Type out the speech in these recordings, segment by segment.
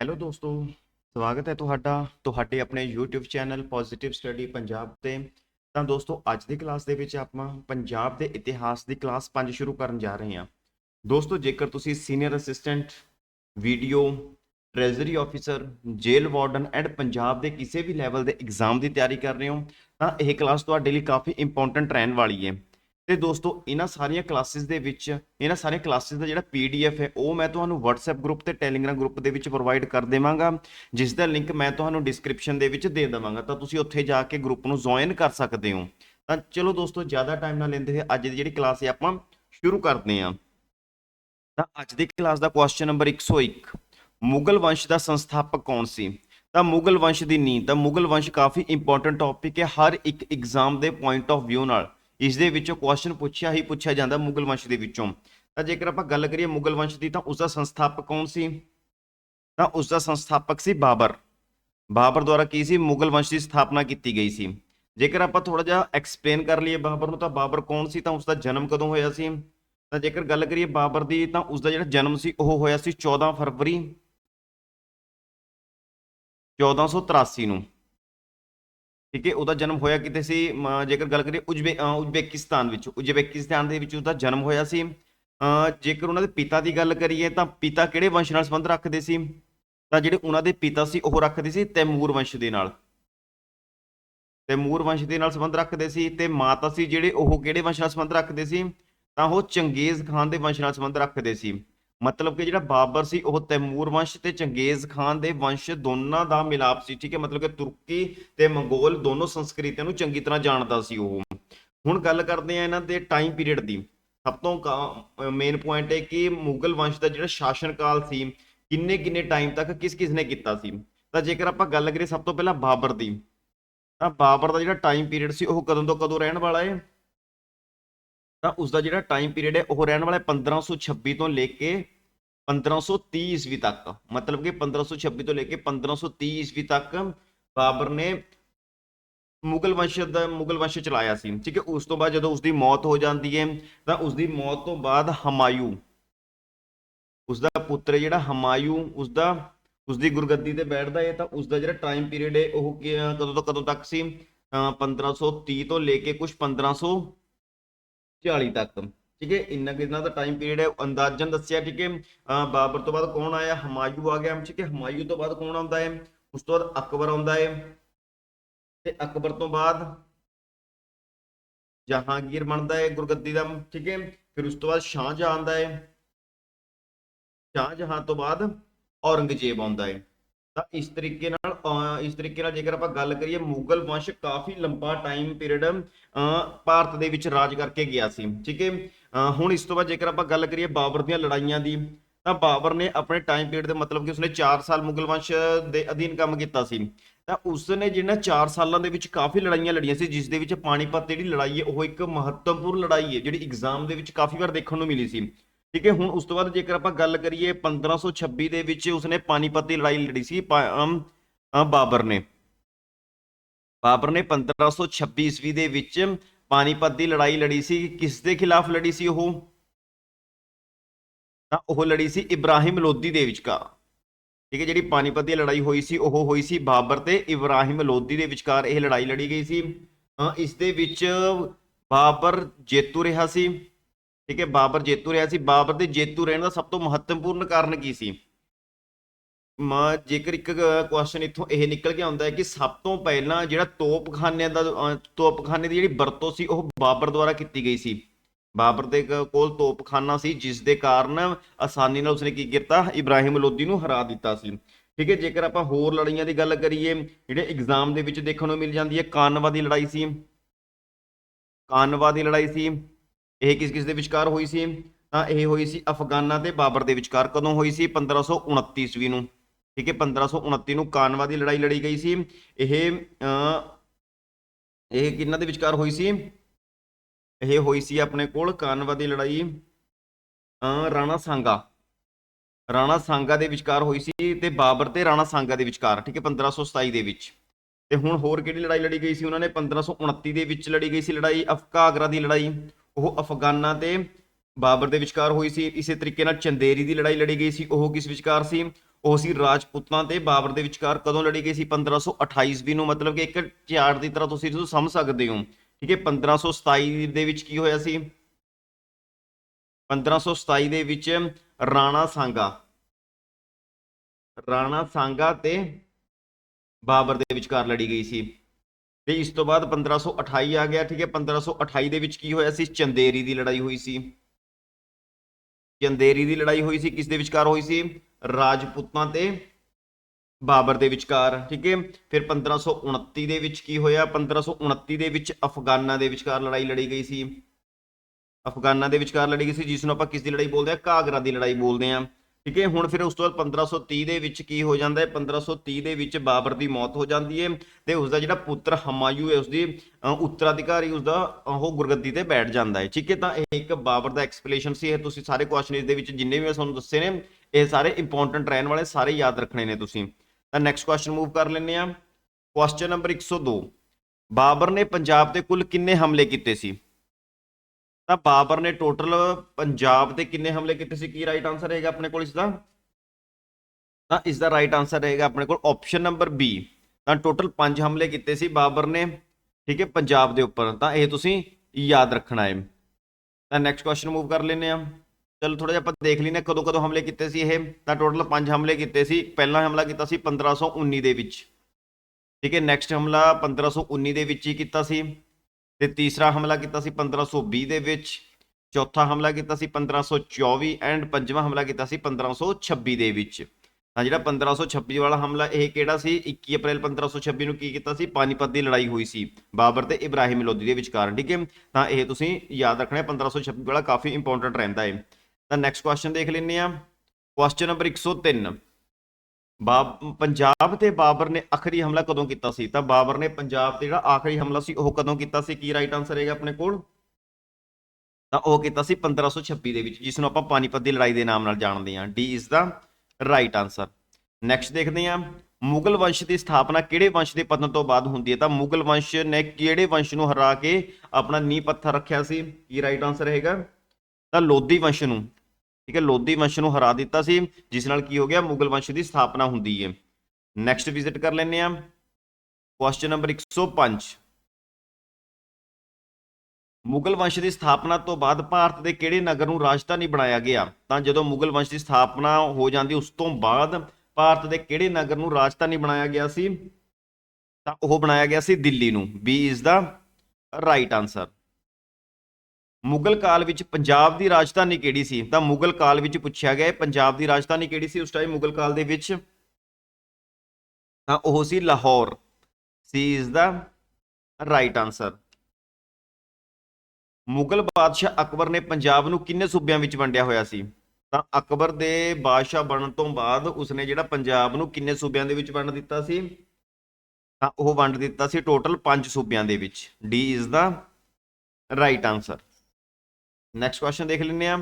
Hello ਦੋਸਤੋ, ਸਵਾਗਤ ਹੈ ਤੁਹਾਡਾ, ਤੁਹਾਡੇ ਆਪਣੇ YouTube channel positive study Punjab ਤੇ। ਤਾਂ ਦੋਸਤੋ, ਅੱਜ ਦੀ ਕਲਾਸ ਦੇ ਵਿੱਚ ਆਪਾਂ ਪੰਜਾਬ ਦੇ ਇਤਿਹਾਸ ਦੀ ਕਲਾਸ 5 ਸ਼ੁਰੂ ਕਰਨ ਜਾ ਰਹੇ ਹਾਂ। ਦੋਸਤੋ, ਜੇਕਰ ਤੁਸੀਂ senior assistant VDO treasury officer jail warden and Punjab ਦੇ ਕਿਸੇ ਵੀ ਲੈਵਲ ਦੇ ਐਗਜ਼ਾਮ ਦੀ ਤਿਆਰੀ ਕਰ ਰਹੇ ਹੋ, ਤਾਂ ਇਹ ਕਲਾਸ ਤੁਹਾਡੇ ਲਈ ਕਾਫੀ ਇੰਪੋਰਟੈਂਟ ਰਹਿਣ ਵਾਲੀ ਹੈ। ਤੇ ਦੋਸਤੋ, ਇਹਨਾਂ ਸਾਰੀਆਂ ਕਲਾਸਿਸ ਦੇ ਵਿੱਚ, ਇਹਨਾਂ ਸਾਰੀਆਂ ਕਲਾਸਿਸ ਦਾ ਜਿਹੜਾ ਪੀਡੀਐਫ ਹੈ, ਉਹ ਮੈਂ ਤੁਹਾਨੂੰ WhatsApp ਗਰੁੱਪ ਤੇ Telegram ਗਰੁੱਪ ਦੇ ਵਿੱਚ ਪ੍ਰੋਵਾਈਡ ਕਰ ਦੇਵਾਂਗਾ, ਜਿਸ ਦਾ ਲਿੰਕ ਮੈਂ ਤੁਹਾਨੂੰ ਡਿਸਕ੍ਰਿਪਸ਼ਨ ਦੇ ਵਿੱਚ ਦੇ ਦੇਵਾਂਗਾ। ਤਾਂ ਤੁਸੀਂ ਉੱਥੇ ਜਾ ਕੇ ਗਰੁੱਪ ਨੂੰ ਜੁਆਇਨ ਕਰ ਸਕਦੇ ਹੋ। ਤਾਂ ਚਲੋ ਦੋਸਤੋ, ਜ਼ਿਆਦਾ ਟਾਈਮ ਨਾ ਲੈਂਦੇ ਹੋਏ ਅੱਜ ਦੀ ਜਿਹੜੀ ਕਲਾਸ ਹੈ, ਆਪਾਂ ਸ਼ੁਰੂ ਕਰਦੇ ਹਾਂ। ਤਾਂ ਅੱਜ ਦੀ ਕਲਾਸ ਦਾ ਕੁਐਸਚਨ ਨੰਬਰ 101 ਮੁਗਲ ਵੰਸ਼ ਦਾ ਸੰਸਥਾਪਕ ਕੌਣ ਸੀ? ਤਾਂ ਮੁਗਲ ਵੰਸ਼ ਦੀ ਨੀਂਹ, ਤਾਂ ਮੁਗਲ ਵੰਸ਼ ਕਾਫੀ ਇੰਪੋਰਟੈਂਟ ਟੌਪਿਕ ਹੈ, ਹਰ ਇੱਕ ਐਗਜ਼ਾਮ ਦੇ ਪੁਆਇੰਟ ਆਫ View ਨਾਲ। ਇਸ ਦੇ ਵਿੱਚੋਂ ਕੁਐਸਚਨ ਪੁੱਛਿਆ ਹੀ ਪੁੱਛਿਆ ਜਾਂਦਾ ਮੁਗਲ ਵੰਸ਼ ਦੇ ਵਿੱਚੋਂ। ਤਾਂ ਜੇਕਰ ਆਪਾਂ ਗੱਲ ਕਰੀਏ ਮੁਗਲ ਵੰਸ਼ ਦੀ ਤਾਂ ਉਸ ਦਾ ਸੰਸਥਾਪਕ ਕੌਣ ਸੀ? ਤਾਂ ਉਸ ਦਾ ਸੰਸਥਾਪਕ ਸੀ ਬਾਬਰ। ਬਾਬਰ ਦੁਆਰਾ ਕੀ ਸੀ? ਮੁਗਲ ਵੰਸ਼ ਦੀ ਸਥਾਪਨਾ ਕੀਤੀ ਗਈ ਸੀ। ਜੇਕਰ ਆਪਾਂ ਥੋੜਾ ਜਿਹਾ ਐਕਸਪਲੇਨ ਕਰ ਲਈਏ ਬਾਬਰ ਨੂੰ ਤਾਂ ਬਾਬਰ ਕੌਣ ਸੀ? ਤਾਂ ਉਸ ਦਾ ਜਨਮ ਕਦੋਂ ਹੋਇਆ ਸੀ? ਤਾਂ ਜੇਕਰ ਗੱਲ ਕਰੀਏ ਬਾਬਰ ਦੀ ਤਾਂ ਉਸ ਦਾ ਜਿਹੜਾ ਜਨਮ ਸੀ ਉਹ ਹੋਇਆ ਸੀ 14 ਫਰਵਰੀ 1483 ਨੂੰ। ਠੀਕ ਹੈ, ਉਹਦਾ ਜਨਮ ਹੋਇਆ ਕਿਤੇ ਸੀ? ਮ- ਜੇਕਰ ਗੱਲ ਕਰੀਏ ਉਜ਼ਬੇ ਉਜ਼ਬੇਕਿਸਤਾਨ ਵਿੱਚ, ਉਜ਼ਬੇਕਿਸਤਾਨ ਦੇ ਵਿੱਚ ਉਹਦਾ ਜਨਮ ਹੋਇਆ ਸੀ। ਜੇਕਰ ਉਹਨਾਂ ਦੇ ਪਿਤਾ ਦੀ ਗੱਲ ਕਰੀਏ ਤਾਂ ਪਿਤਾ ਕਿਹੜੇ ਵੰਸ਼ ਨਾਲ ਸੰਬੰਧ ਰੱਖਦੇ ਸੀ? ਤਾਂ ਜਿਹੜੇ ਉਹਨਾਂ ਦੇ ਪਿਤਾ ਸੀ, ਉਹ ਰੱਖਦੇ ਸੀ ਤੈਮੂਰ ਵੰਸ਼ ਦੇ ਨਾਲ। ਤੈਮੂਰ ਵੰਸ਼ ਦੇ ਨਾਲ ਸੰਬੰਧ ਰੱਖਦੇ ਸੀ ਤੇ ਮਾਤਾ ਸੀ ਜਿਹੜੇ ਉਹ ਕਿਹੜੇ ਵੰਸ਼ ਨਾਲ ਸੰਬੰਧ ਰੱਖਦੇ ਸੀ? ਤਾਂ ਉਹ ਚੰਗੇਜ਼ ਖਾਨ ਦੇ ਵੰਸ਼ ਨਾਲ ਸੰਬੰਧ ਰੱਖਦੇ ਸੀ। ਮਤਲਬ ਕਿ ਜਿਹੜਾ ਬਾਬਰ ਸੀ, ਉਹ ਤੈਮੂਰ ਵੰਸ਼ ਤੇ ਚੰਗੇਜ਼ ਖਾਨ ਦੇ ਵੰਸ਼ ਦੋਨਾਂ ਦਾ ਮਿਲਾਪ ਸੀ, ਠੀਕ ਹੈ? ਮਤਲਬ ਕਿ ਤੁਰਕੀ ਤੇ ਮੰਗੋਲ ਦੋਨੋਂ ਸੰਸਕ੍ਰਿਤੀਆਂ ਨੂੰ ਚੰਗੀ ਤਰ੍ਹਾਂ ਜਾਣਦਾ ਸੀ ਉਹ। ਹੁਣ ਗੱਲ ਕਰਦੇ ਆ ਇਹਨਾਂ ਦੇ ਟਾਈਮ ਪੀਰੀਅਡ ਦੀ। ਸਭ ਤੋਂ ਮੇਨ ਪੁਆਇੰਟ ਹੈ ਕਿ ਮੁਗਲ ਵੰਸ਼ ਦਾ ਜਿਹੜਾ ਸ਼ਾਸਨ ਕਾਲ ਸੀ ਕਿੰਨੇ ਕਿੰਨੇ ਟਾਈਮ ਤੱਕ ਕਿਸ ਕਿਸ ਨੇ ਕੀਤਾ ਸੀ? ਤਾਂ ਜੇਕਰ ਆਪਾਂ ਗੱਲ ਕਰੀਏ ਸਭ ਤੋਂ ਪਹਿਲਾਂ ਬਾਬਰ ਦੀ, ਤਾਂ ਬਾਬਰ ਦਾ ਜਿਹੜਾ ਟਾਈਮ ਪੀਰੀਅਡ ਸੀ, ਉਹ ਕਦੋਂ ਤੋਂ ਕਦੋਂ ਰਹਿਣ ਵਾਲਾ ਹੈ? ਤਾਂ ਉਸ ਦਾ ਜਿਹੜਾ ਟਾਈਮ ਪੀਰੀਅਡ ਹੈ, ਉਹ ਰਹਿਣ ਵਾਲਾ ਹੈ 1526 ਤੋਂ ਲੈ ਕੇ 1530 ਈਸਵੀ ਤੱਕ। ਮਤਲਬ ਕਿ 1526 ਤੋਂ ਲੈ ਕੇ 1530 ਈਸਵੀ ਤੱਕ ਬਾਬਰ ਨੇ ਮੁਗਲ ਵੰਸ਼ ਦਾ, ਮੁਗਲ ਵੰਸ਼ ਚਲਾਇਆ ਸੀ। ਠੀਕ ਹੈ, ਉਸ ਤੋਂ ਬਾਅਦ ਜਦੋਂ ਉਸ ਦੀ ਮੌਤ ਹੋ ਜਾਂਦੀ ਹੈ, ਤਾਂ ਉਸ ਦੀ ਮੌਤ ਤੋਂ ਬਾਅਦ ਹਮਾਯੂ। ਉਸ ਦਾ ਪੁੱਤਰ ਜਿਹੜਾ ਹਮਾਯੂ ਉਸ ਦਾ ਉਸ ਦੀ ਗੁਰਗੱਦੀ ਤੇ ਬੈਠਦਾ ਹੈ, ਤਾਂ ਉਸ ਦਾ ਜਿਹੜਾ ਟਾਈਮ ਪੀਰੀਅਡ ਹੈ, ਉਹ ਕਿ- ਕਦੋਂ ਤੋਂ ਕਦੋਂ ਤੱਕ ਸੀ? ਅਹ 1530 ਤੋਂ ਲੈ ਕੇ ਕੁਝ 1540 ਤੱਕ, ਠੀਕ ਹੈ? ਇੰਨਾ ਕਿ ਇਹਨਾਂ ਦਾ ਟਾਈਮ ਪੀਰੀਅਡ ਹੈ। ਅੰਦਾਜ਼ਨ ਦੱਸਿਆ ਠੀਕ ਹੈ ਬਾਬਰ ਤੋਂ ਬਾਅਦ ਕੌਣ ਆਇਆ? ਹਮਾਯੂ ਆ ਗਿਆ, ਠੀਕ ਹੈ? ਹਮਾਯੂ ਤੋਂ ਬਾਅਦ ਕੌਣ ਆਉਂਦਾ ਹੈ? ਉਸ ਤੋਂ ਬਾਅਦ ਅਕਬਰ ਆਉਂਦਾ ਹੈ। ਤੇ ਅਕਬਰ ਤੋਂ ਬਾਅਦ ਜਹਾਂਗੀਰ ਬਣਦਾ ਹੈ ਗੁਰਗੱਦੀ ਦਾ, ਠੀਕ ਹੈ? ਫਿਰ ਉਸ ਤੋਂ ਬਾਅਦ ਸ਼ਾਹਜਹਾਂ ਆਉਂਦਾ ਹੈ। ਸ਼ਾਹਜਹਾਂ ਤੋਂ ਬਾਅਦ ਔਰੰਗਜ਼ੇਬ ਆਉਂਦਾ ਹੈ। ਤਾਂ ਇਸ ਤਰੀਕੇ ਨਾਲ ਇਸ ਤਰੀਕੇ ਨਾਲ ਜੇਕਰ ਆਪਾਂ ਗੱਲ ਕਰੀਏ, ਮੁਗਲ ਵੰਸ਼ ਕਾਫੀ ਲੰਬਾ ਟਾਈਮ ਪੀਰੀਅਡ ਭਾਰਤ ਦੇ ਵਿੱਚ ਰਾਜ ਕਰਕੇ ਗਿਆ ਸੀ, ਠੀਕ ਹੈ? ਹੁਣ ਇਸ ਤੋਂ ਬਾਅਦ ਜੇਕਰ ਆਪਾਂ ਗੱਲ ਕਰੀਏ ਬਾਬਰ ਦੀਆਂ ਲੜਾਈਆਂ ਦੀ, ਤਾਂ ਬਾਬਰ ਨੇ ਆਪਣੇ ਟਾਈਮ ਪੀਰੀਅਡ ਦੇ ਮਤਲਬ ਕਿ ਉਸਨੇ 4 ਸਾਲ ਮੁਗਲ ਵੰਸ਼ ਦੇ ਅਧੀਨ ਕੰਮ ਕੀਤਾ ਸੀ। ਤਾਂ ਉਸਨੇ ਜਿਹਨਾਂ 4 ਸਾਲਾਂ ਦੇ ਵਿੱਚ ਕਾਫੀ ਲੜਾਈਆਂ ਲੜੀਆਂ ਸੀ, ਜਿਸ ਦੇ ਵਿੱਚ ਪਾਣੀਪਤ ਜਿਹੜੀ ਲੜਾਈ ਹੈ, ਉਹ ਇੱਕ ਮਹੱਤਵਪੂਰਨ ਲੜਾਈ ਹੈ, ਜਿਹੜੀ ਐਗਜ਼ਾਮ ਦੇ ਵਿੱਚ ਕਾਫੀ ਵਾਰ ਦੇਖਣ ਨੂੰ ਮਿਲੀ ਸੀ। ਠੀਕ ਹੈ? ਹੁਣ ਉਸ ਤੋਂ ਬਾਅਦ ਜੇਕਰ ਆਪਾਂ ਗੱਲ ਕਰੀਏ 1526 ਦੇ ਵਿੱਚ ਉਸਨੇ ਪਾਣੀਪਤ ਦੀ ਲੜਾਈ ਲੜੀ ਸੀ, ਪਾ- ਬਾਬਰ ਨੇ। ਬਾਬਰ ਨੇ 1526 ਈਸਵੀ ਦੇ ਵਿੱਚ ਪਾਣੀਪਤ ਦੀ ਲੜਾਈ ਲੜੀ ਸੀ। ਕਿਸ ਦੇ ਖਿਲਾਫ ਲੜੀ ਸੀ ਉਹ? ਤਾਂ ਉਹ ਲੜੀ ਸੀ ਇਬਰਾਹਿਮ ਲੋਧੀ ਦੇ ਵਿਚਕਾਰ। ਠੀਕ ਹੈ ਜਿਹੜੀ ਪਾਣੀਪਤ ਦੀ ਲੜਾਈ ਹੋਈ ਸੀ ਉਹ ਹੋਈ ਸੀ ਬਾਬਰ ਤੇ ਇਬਰਾਹਿਮ ਲੋਧੀ ਦੇ ਵਿਚਕਾਰ। ਇਹ ਲੜਾਈ ਲੜੀ ਗਈ ਸੀ। ਅ, ਇਸ ਦੇ ਵਿੱਚ ਬਾਬਰ ਜੇਤੂ ਰਿਹਾ ਸੀ। ਠੀਕ ਹੈ ਬਾਬਰ ਜੇਤੂ ਰਿਹਾ ਸੀ। ਬਾਬਰ ਦੇ ਜੇਤੂ ਰਹਿਣ ਦਾ ਸਭ ਤੋਂ ਮਹੱਤਵਪੂਰਨ ਕਾਰਨ ਕੀ ਸੀ? ਮਾ, ਜੇਕਰ ਇੱਕ ਕੁਐਸਚਨ ਇੱਥੋਂ ਇਹ ਨਿਕਲ ਕੇ ਆਉਂਦਾ ਹੈ ਕਿ ਸਭ ਤੋਂ ਪਹਿਲਾਂ ਜਿਹੜਾ ਤੋਪਖਾਨਿਆਂ ਦਾ ਤੋਪਖਾਨੇ ਦੀ ਜਿਹੜੀ ਵਰਤੋਂ ਸੀ, ਉਹ ਬਾਬਰ ਦੁਆਰਾ ਕੀਤੀ ਗਈ ਸੀ। ਬਾਬਰ ਦੇ ਕ- ਕੋਲ ਤੋਪਖਾਨਾ ਸੀ, ਜਿਸ ਦੇ ਕਾਰਨ ਆਸਾਨੀ ਨਾਲ ਉਸਨੇ ਕੀ ਕੀਤਾ? ਇਬਰਾਹਿਮ ਲੋਦੀ ਨੂੰ ਹਰਾ ਦਿੱਤਾ ਸੀ। ਠੀਕ ਹੈ, ਜੇਕਰ ਆਪਾਂ ਹੋਰ ਲੜਾਈਆਂ ਦੀ ਗੱਲ ਕਰੀਏ, ਜਿਹੜੇ ਐਗਜ਼ਾਮ ਦੇ ਵਿੱਚ ਦੇਖਣ ਨੂੰ ਮਿਲ ਜਾਂਦੀ ਹੈ, ਕਾਨਵਾ ਦੀ ਲੜਾਈ ਸੀ। ਕਾਨਵਾ ਦੀ ਲੜਾਈ ਸੀ। ਇਹ ਕਿਸ ਕਿਸ ਦੇ ਵਿਚਕਾਰ ਹੋਈ ਸੀ? ਤਾਂ ਇਹ ਹੋਈ ਸੀ ਅਫਗਾਨਾਂ ਤੇ ਬਾਬਰ ਦੇ ਵਿਚਕਾਰ। ਕਦੋਂ ਹੋਈ ਸੀ? 1529 ਈਸਵੀ ਨੂੰ। ਠੀਕ ਹੈ 1529 ਨੂੰ ਕਾਨਵਾ ਦੀ ਲੜਾਈ ਲੜੀ ਗਈ ਸੀ। ਇਹ ਅ, ਇਹ ਕਿਹਨਾਂ ਦੇ ਵਿਚਕਾਰ ਹੋਈ ਸੀ? ਇਹ ਹੋਈ ਸੀ ਆਪਣੇ ਕੋਲ ਕਾਨਵਾ ਦੀ ਲੜਾਈ ਅ, ਰਾਣਾ ਸਾਂਗਾ। ਰਾਣਾ ਸਾਂਗਾ ਦੇ ਵਿਚਕਾਰ ਹੋਈ ਸੀ ਤੇ ਬਾਬਰ ਤੇ ਰਾਣਾ ਸਾਂਗਾ ਦੇ ਵਿਚਕਾਰ ਠੀਕ ਹੈ 1527 ਦੇ ਵਿੱਚ। ਤੇ ਹੁਣ ਹੋਰ ਕਿਹੜੀ ਲੜਾਈ ਲੜੀ ਗਈ ਸੀ ਉਹਨਾਂ ਨੇ? 1529 ਦੇ ਵਿੱਚ ਲੜੀ ਗਈ ਸੀ ਲੜਾਈ ਅਫਕਾਗਰਾ ਦੀ ਲੜਾਈ। ਉਹ ਅਫਗਾਨਾਂ ਤੇ ਬਾਬਰ ਦੇ ਵਿਚਕਾਰ ਹੋਈ ਸੀ। ਇਸੇ ਤਰੀਕੇ ਨਾਲ ਚੰਦੇਰੀ ਦੀ ਲੜਾਈ ਲੜੀ ਗਈ ਸੀ। ਉਹ ਕਿਸ ਵਿਚਕਾਰ ਸੀ? ਉਹ ਸੀ ਰਾਜਪੂਤਾਂ ਤੇ ਬਾਬਰ ਦੇ ਵਿਚਕਾਰ ਕਦੋਂ ਲੜੀ ਗਈ ਸੀ? 1528 ਈਸਵੀ ਨੂੰ। ਮਤਲਬ ਕਿ ਇੱਕ ਝਾੜ ਦੀ ਤਰ੍ਹਾਂ ਤੁਸੀਂ ਇਸਨੂੰ ਸਮਝ ਸਕਦੇ ਹੋ। ਠੀਕ ਹੈ 1527 ਦੇ ਵਿੱਚ ਕੀ ਹੋਇਆ ਸੀ? 1527 ਦੇ ਵਿੱਚ ਰਾਣਾ ਸਾਂਗਾ। ਰਾਣਾ ਸਾਂਗਾ ਤੇ ਬਾਬਰ ਦੇ ਵਿਚਕਾਰ ਲੜੀ ਗਈ ਸੀ। ਤੇ ਇਸ ਤੋਂ ਬਾਅਦ 1528 ਆ ਗਿਆ। ਠੀਕ ਹੈ 1528 ਦੇ ਵਿੱਚ ਕੀ ਹੋਇਆ ਸੀ? ਚੰਦੇਰੀ ਦੀ ਲੜਾਈ ਹੋਈ ਸੀ। ਚੰਦੇਰੀ ਦੀ ਲੜਾਈ ਹੋਈ ਸੀ। ਕਿਸ ਦੇ ਵਿਚਕਾਰ ਹੋਈ ਸੀ? ਰਾਜਪੂਤਾਂ ਤੇ ਬਾਬਰ ਦੇ ਵਿਚਕਾਰ, ਠੀਕ ਹੈ? ਫਿਰ 1529 ਦੇ ਵਿੱਚ ਕੀ ਹੋਇਆ? 1529 ਦੇ ਵਿੱਚ ਅਫਗਾਨਾਂ ਦੇ ਵਿਚਕਾਰ ਲੜਾਈ ਲੜੀ ਗਈ ਸੀ। ਅਫਗਾਨਾਂ ਦੇ ਵਿਚਕਾਰ ਲੜੀ ਗਈ ਸੀ, ਜਿਸ ਨੂੰ ਆਪਾਂ ਕਿਸ ਦੀ ਲੜਾਈ ਬੋਲਦੇ ਆ ਕਾਗਰਾ ਦੀ ਲੜਾਈ ਬੋਲਦੇ ਆ ਠੀਕ ਹੈ? ਹੁਣ ਫਿਰ ਉਸ ਤੋਂ ਬਾਅਦ 1530 ਦੇ ਵਿੱਚ ਕੀ ਹੋ ਜਾਂਦਾ ਹੈ? 1530 ਦੇ ਵਿੱਚ ਬਾਬਰ ਦੀ ਮੌਤ ਹੋ ਜਾਂਦੀ ਹੈ ਤੇ ਉਸ ਦਾ ਜਿਹੜਾ ਪੁੱਤਰ ਹਮਾਯੂ ਹੈ ਉਸ ਦੀ ਉੱਤਰਾਧਿਕਾਰੀ ਉਸ ਦਾ ਉਹ ਗੁਰਗੱਦੀ ਤੇ ਬੈਠ ਜਾਂਦਾ ਹੈ। ਠੀਕ ਹੈ? ਤਾਂ ਇਹ ਇੱਕ ਬਾਬਰ ਦਾ ਐਕਸਪਲੇਨੇਸ਼ਨ ਸੀ। ਇਹ ਤੁਸੀਂ ਸਾਰੇ ਕੁਐਸਚਨ ਇਸ ਦੇ ਵਿੱਚ ਜਿੰਨੇ ਵੀ ਮੈਂ ਤੁਹਾਨੂੰ ਦੱਸੇ ਨੇ। ਇਹ ਸਾਰੇ ਇੰਪੋਰਟੈਂਟ ਰਹਿਣ ਵਾਲੇ ਸਾਰੇ ਯਾਦ ਰੱਖਣੇ ਨੇ ਤੁਸੀਂ। ਤਾਂ ਨੈਕਸਟ ਕੁਐਸਚਨ ਮੂਵ ਕਰ ਲੈਂਦੇ ਆ ਕੁਐਸਚਨ ਨੰਬਰ 102 ਬਾਬਰ ਨੇ ਪੰਜਾਬ ਤੇ ਕੁੱਲ ਕਿੰਨੇ ਹਮਲੇ ਕੀਤੇ ਸੀ? ਤਾਂ ਬਾਬਰ ਨੇ ਟੋਟਲ ਪੰਜਾਬ ਤੇ ਕਿੰਨੇ ਹਮਲੇ ਕੀਤੇ ਸੀ? ਕੀ ਰਾਈਟ ਆਨਸਰ ਰਹੇਗਾ ਆਪਣੇ ਕੋਲ ਇਸ ਦਾ ਤਾਂ ਇਸ ਦਾ ਰਾਈਟ ਆਨਸਰ ਰਹੇਗਾ ਆਪਣੇ ਕੋਲ ਆਪਸ਼ਨ ਨੰਬਰ ਬੀ ਤਾਂ ਟੋਟਲ 5 ਹਮਲੇ ਕੀਤੇ ਸੀ ਬਾਬਰ ਨੇ, ਠੀਕ ਹੈ, ਪੰਜਾਬ ਦੇ ਉੱਪਰ। ਤਾਂ ਇਹ ਤੁਸੀਂ ਯਾਦ ਰੱਖਣਾ ਹੈ। ਤਾਂ ਨੈਕਸਟ ਕੁਐਸਚਨ ਮੂਵ ਕਰ ਲੈਂਦੇ ਆ ਚਲੋ ਥੋੜਾ ਜਿਹਾ ਆਪਾਂ ਦੇਖ ਲੈਨੇ ਕਦੋਂ ਕਦੋਂ ਹਮਲੇ ਕੀਤੇ ਸੀ ਇਹ। ਤਾਂ ਟੋਟਲ 5 ਹਮਲੇ ਕੀਤੇ ਸੀ। ਪਹਿਲਾ ਹਮਲਾ ਕੀਤਾ ਸੀ 1519 ਦੇ ਵਿੱਚ। ਠੀਕ ਹੈ ਨੈਕਸਟ ਹਮਲਾ 1519 ਦੇ ਵਿੱਚ ਹੀ ਕੀਤਾ ਸੀ। ਤੇ ਤੀਸਰਾ ਹਮਲਾ ਕੀਤਾ ਸੀ 1520 ਦੇ ਵਿੱਚ। ਚੌਥਾ ਹਮਲਾ ਕੀਤਾ ਸੀ 1524 ਐਂਡ ਪੰਜਵਾਂ ਹਮਲਾ ਕੀਤਾ ਸੀ 1526 ਦੇ ਵਿੱਚ। ਤਾਂ ਜਿਹੜਾ 1526 ਵਾਲਾ ਹਮਲਾ ਇਹ ਕਿਹੜਾ ਸੀ? 21 ਅਪ੍ਰੈਲ 1526 ਨੂੰ ਕੀ ਕੀਤਾ ਸੀ? ਪਾਨੀਪਤ ਦੀ ਲੜਾਈ ਹੋਈ ਸੀ। ਬਾਬਰ ਤੇ ਇਬਰਾਹਿਮ ਲੋਧੀ ਦੇ ਵਿਚਕਾਰ। ਠੀਕ ਹੈ, ਤਾਂ ਇਹ ਤੁਸੀਂ ਯਾਦ ਰੱਖਣਾ ਹੈ 1526 ਵਾਲਾ ਕਾਫੀ ਇੰਪੋਰਟੈਂਟ ਰਹਿੰਦਾ ਹੈ। ਤਾਂ ਨੈਕਸਟ ਕੁਐਸਚਨ ਦੇਖ ਲੈਂਦੇ ਆ ਕੁਐਸਚਨ ਨੰਬਰ 103 ਬਾਬ, ਪੰਜਾਬ ਤੇ ਬਾਬਰ ਨੇ ਆਖਰੀ ਹਮਲਾ ਕਦੋਂ ਕੀਤਾ ਸੀ? ਤਾਂ ਬਾਬਰ ਨੇ ਪੰਜਾਬ ਤੇ ਜਿਹੜਾ ਆਖਰੀ ਹਮਲਾ ਸੀ, ਉਹ ਕਦੋਂ ਕੀਤਾ ਸੀ? ਕੀ ਰਾਈਟ ਆਨਸਰ ਹੈਗਾ ਆਪਣੇ ਕੋਲ? ਤਾਂ ਉਹ ਕੀਤਾ ਸੀ 1526 ਦੇ ਵਿੱਚ, ਜਿਸ ਨੂੰ ਆਪਾਂ ਪਾਨੀਪਤ ਦੀ ਲੜਾਈ ਦੇ ਨਾਮ ਨਾਲ ਜਾਣਦੇ ਹਾਂ। D is the right answer next ਦੇਖਦੇ ਹਾਂ। ਮੁਗਲ ਵੰਸ਼ ਦੀ ਸਥਾਪਨਾ ਕਿਹੜੇ ਵੰਸ਼ ਦੇ ਪਤਨ ਤੋਂ ਬਾਅਦ ਹੁੰਦੀ ਹੈ? ਤਾਂ ਮੁਗਲ ਵੰਸ਼ ਨੇ ਕਿਹੜੇ ਵੰਸ਼ ਨੂੰ ਹਰਾ ਕੇ ਆਪਣਾ ਨੀਂਹ ਪੱਥਰ ਰੱਖਿਆ ਸੀ? ਕੀ ਰਾਈਟ ਆਨਸਰ ਹੈਗਾ? ਤਾਂ ਲੋਧੀ ਵੰਸ਼ ਨੂੰ। ਠੀਕ ਹੈ, ਲੋਧੀ ਵੰਸ਼ ਨੂੰ ਹਰਾ ਦਿੱਤਾ ਸੀ, ਜਿਸ ਨਾਲ ਕੀ ਹੋ ਗਿਆ, ਮੁਗਲ ਵੰਸ਼ ਦੀ ਸਥਾਪਨਾ ਹੁੰਦੀ ਹੈ। ਨੈਕਸਟ ਵਿਜ਼ਿਟ ਕਰ ਲੈਂਦੇ ਆ ਕੁਐਸਚਨ ਨੰਬਰ 105 ਮੁਗਲ ਵੰਸ਼ ਦੀ ਸਥਾਪਨਾ ਤੋਂ ਬਾਅਦ ਭਾਰਤ ਦੇ ਕਿਹੜੇ ਨਗਰ ਨੂੰ ਰਾਜਧਾਨੀ ਬਣਾਇਆ ਗਿਆ? ਤਾਂ ਜਦੋਂ ਮੁਗਲ ਵੰਸ਼ ਦੀ ਸਥਾਪਨਾ ਹੋ ਜਾਂਦੀ, ਉਸ ਤੋਂ ਬਾਅਦ ਭਾਰਤ ਦੇ ਕਿਹੜੇ ਨਗਰ ਨੂੰ ਰਾਜਧਾਨੀ ਬਣਾਇਆ ਗਿਆ ਸੀ? ਤਾਂ ਉਹ ਬਣਾਇਆ ਗਿਆ ਸੀ ਦਿੱਲੀ ਨੂੰ। B is the right answer Mughal ਕਾਲ ਵਿੱਚ ਪੰਜਾਬ ਦੀ ਰਾਜਧਾਨੀ ਕਿਹੜੀ ਸੀ? ਤਾਂ ਮੁਗਲ ਕਾਲ ਵਿੱਚ ਪੁੱਛਿਆ ਗਿਆ ਪੰਜਾਬ ਦੀ ਰਾਜਧਾਨੀ ਕਿਹੜੀ ਸੀ? ਉਸ ਟਾਈਮ ਮੁਗਲ ਕਾਲ ਦੇ ਵਿੱਚ ਤਾਂ ਉਹ ਸੀ Lahore. C is the right answer Mughal ਬਾਦਸ਼ਾਹ ਅਕਬਰ ਨੇ ਪੰਜਾਬ ਨੂੰ ਕਿੰਨੇ ਸੂਬਿਆਂ ਵਿੱਚ ਵੰਡਿਆ ਹੋਇਆ ਸੀ? ਤਾਂ ਅਕਬਰ ਦੇ ਬਾਦਸ਼ਾਹ ਬਣਨ ਤੋਂ ਬਾਅਦ ਉਸਨੇ ਜਿਹੜਾ ਪੰਜਾਬ ਨੂੰ ਕਿੰਨੇ ਸੂਬਿਆਂ ਦੇ ਵਿੱਚ ਵੰਡ ਦਿੱਤਾ ਸੀ? ਤਾਂ ਉਹ ਵੰਡ ਦਿੱਤਾ ਸੀ ਟੋਟਲ 5 ਸੂਬਿਆਂ ਦੇ ਵਿੱਚ। D is the right answer next question ਦੇਖ ਲੈਂਦੇ ਆ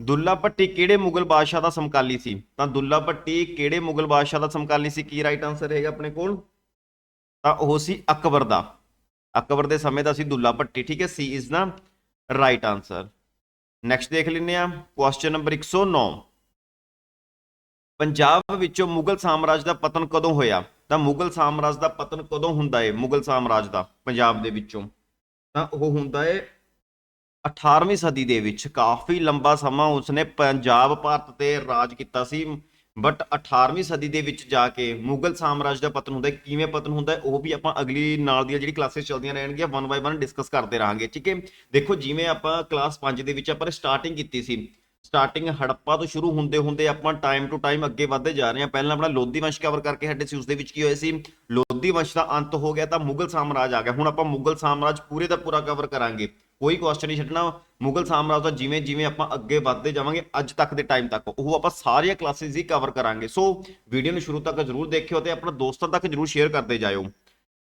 ਦੁੱਲਾ ਭੱਟੀ ਕਿਹੜੇ ਮੁਗਲ ਬਾਦਸ਼ਾਹ ਦਾ ਸਮਕਾਲੀ ਸੀ? ਤਾਂ ਦੁੱਲਾ ਭੱਟੀ ਕਿਹੜੇ ਮੁਗਲ ਬਾਦਸ਼ਾਹ ਦਾ ਸਮਕਾਲੀ ਸੀ? ਕੀ ਰਾਈਟ ਆਨਸਰ ਹੈਗਾ ਆਪਣੇ ਕੋਲ? ਤਾਂ ਉਹ ਸੀ ਅਕਬਰ ਦਾ। ਅਕਬਰ ਦੇ ਸਮੇਂ ਦਾ ਸੀ ਦੁੱਲਾ ਭੱਟੀ, ਠੀਕ ਹੈ? C is the right answer next ਦੇਖ ਲੈਂਦੇ ਆ ਕੁਐਸਚਨ ਨੰਬਰ 109 ਪੰਜਾਬ ਵਿੱਚੋਂ ਮੁਗਲ ਸਾਮਰਾਜ ਦਾ ਪਤਨ ਕਦੋਂ ਹੋਇਆ? ਤਾਂ ਮੁਗਲ ਸਾਮਰਾਜ ਦਾ ਪਤਨ ਕਦੋਂ ਹੁੰਦਾ ਹੈ ਮੁਗਲ ਸਾਮਰਾਜ ਦਾ, ਪੰਜਾਬ ਦੇ ਵਿੱਚੋਂ। ਤਾਂ ਉਹ ਹੁੰਦਾ ਹੈ 18ਵੀਂ ਸਦੀ ਦੇ ਵਿੱਚ ਕਾਫੀ ਲੰਬਾ ਸਮਾਂ ਉਸਨੇ ਪੰਜਾਬ, ਭਾਰਤ ਤੇ ਰਾਜ ਕੀਤਾ ਸੀ। ਬਟ 18ਵੀਂ ਸਦੀ ਦੇ ਵਿੱਚ ਜਾ ਕੇ ਮੁਗਲ ਸਾਮਰਾਜ ਦਾ ਪਤਨ ਹੁੰਦਾ ਕਿਵੇਂ ਪਤਨ ਹੁੰਦਾ ਉਹ ਵੀ ਆਪਾਂ ਅਗਲੀ ਨਾਲ ਦੀਆਂ ਜਿਹੜੀ ਕਲਾਸਿਸ ਚੱਲਦੀਆਂ ਰਹਿਣਗੀਆਂ ਵਨ ਬਾਈ ਵਨ ਡਿਸਕਸ ਕਰਦੇ ਰਹਾਂਗੇ, ਠੀਕ ਹੈ? ਦੇਖੋ, ਜਿਵੇਂ ਆਪਾਂ ਕਲਾਸ 5 ਦੇ ਵਿੱਚ ਆਪਾਂ ਸਟਾਰਟਿੰਗ ਕੀਤੀ ਸੀ। ਸਟਾਰਟਿੰਗ ਹੜੱਪਾ ਤੋਂ ਸ਼ੁਰੂ ਹੁੰਦੇ ਹੁੰਦੇ ਆਪਾਂ ਟਾਈਮ ਟੂ ਟਾਈਮ ਅੱਗੇ ਵਧਦੇ ਜਾ ਰਹੇ ਹਾਂ। ਪਹਿਲਾਂ ਆਪਣਾ ਲੋਧੀ ਵੰਸ਼ ਕਵਰ ਕਰਕੇ ਹਟੇ ਸੀ, ਉਸ ਦੇ ਵਿੱਚ ਕੀ ਹੋਇਆ ਸੀ? ਲੋਧੀ ਵੰਸ਼ ਦਾ ਅੰਤ ਹੋ ਗਿਆ ਤਾਂ ਮੁਗਲ ਸਾਮਰਾਜ ਆ ਗਿਆ। ਹੁਣ ਆਪਾਂ ਮੁਗਲ ਸਾਮਰਾਜ ਪੂਰੇ ਦਾ ਪੂਰਾ ਕਵਰ ਕਰਾਂਗੇ। ਕੋਈ ਕੁਐਸਚਨ ਨਹੀਂ ਛੱਡਣਾ। ਮੁਗਲ ਸਾਮਰਾਜ ਦਾ ਜਿਵੇਂ ਜਿਵੇਂ ਆਪਾਂ ਅੱਗੇ ਵਧਦੇ ਜਾਵਾਂਗੇ, ਅੱਜ ਤੱਕ ਦੇ ਟਾਈਮ ਤੱਕ। ਉਹ ਆਪਾਂ ਸਾਰੀਆਂ ਕਲਾਸਿਸ ਹੀ ਕਵਰ ਕਰਾਂਗੇ। ਸੋ ਵੀਡੀਓ ਨੂੰ ਸ਼ੁਰੂ ਤੱਕ ਜਰੂਰ ਦੇਖਿਓ ਤੇ ਆਪਣੇ ਦੋਸਤਾਂ ਤੱਕ ਜਰੂਰ ਸ਼ੇਅਰ ਕਰਦੇ ਜਾਇਓ।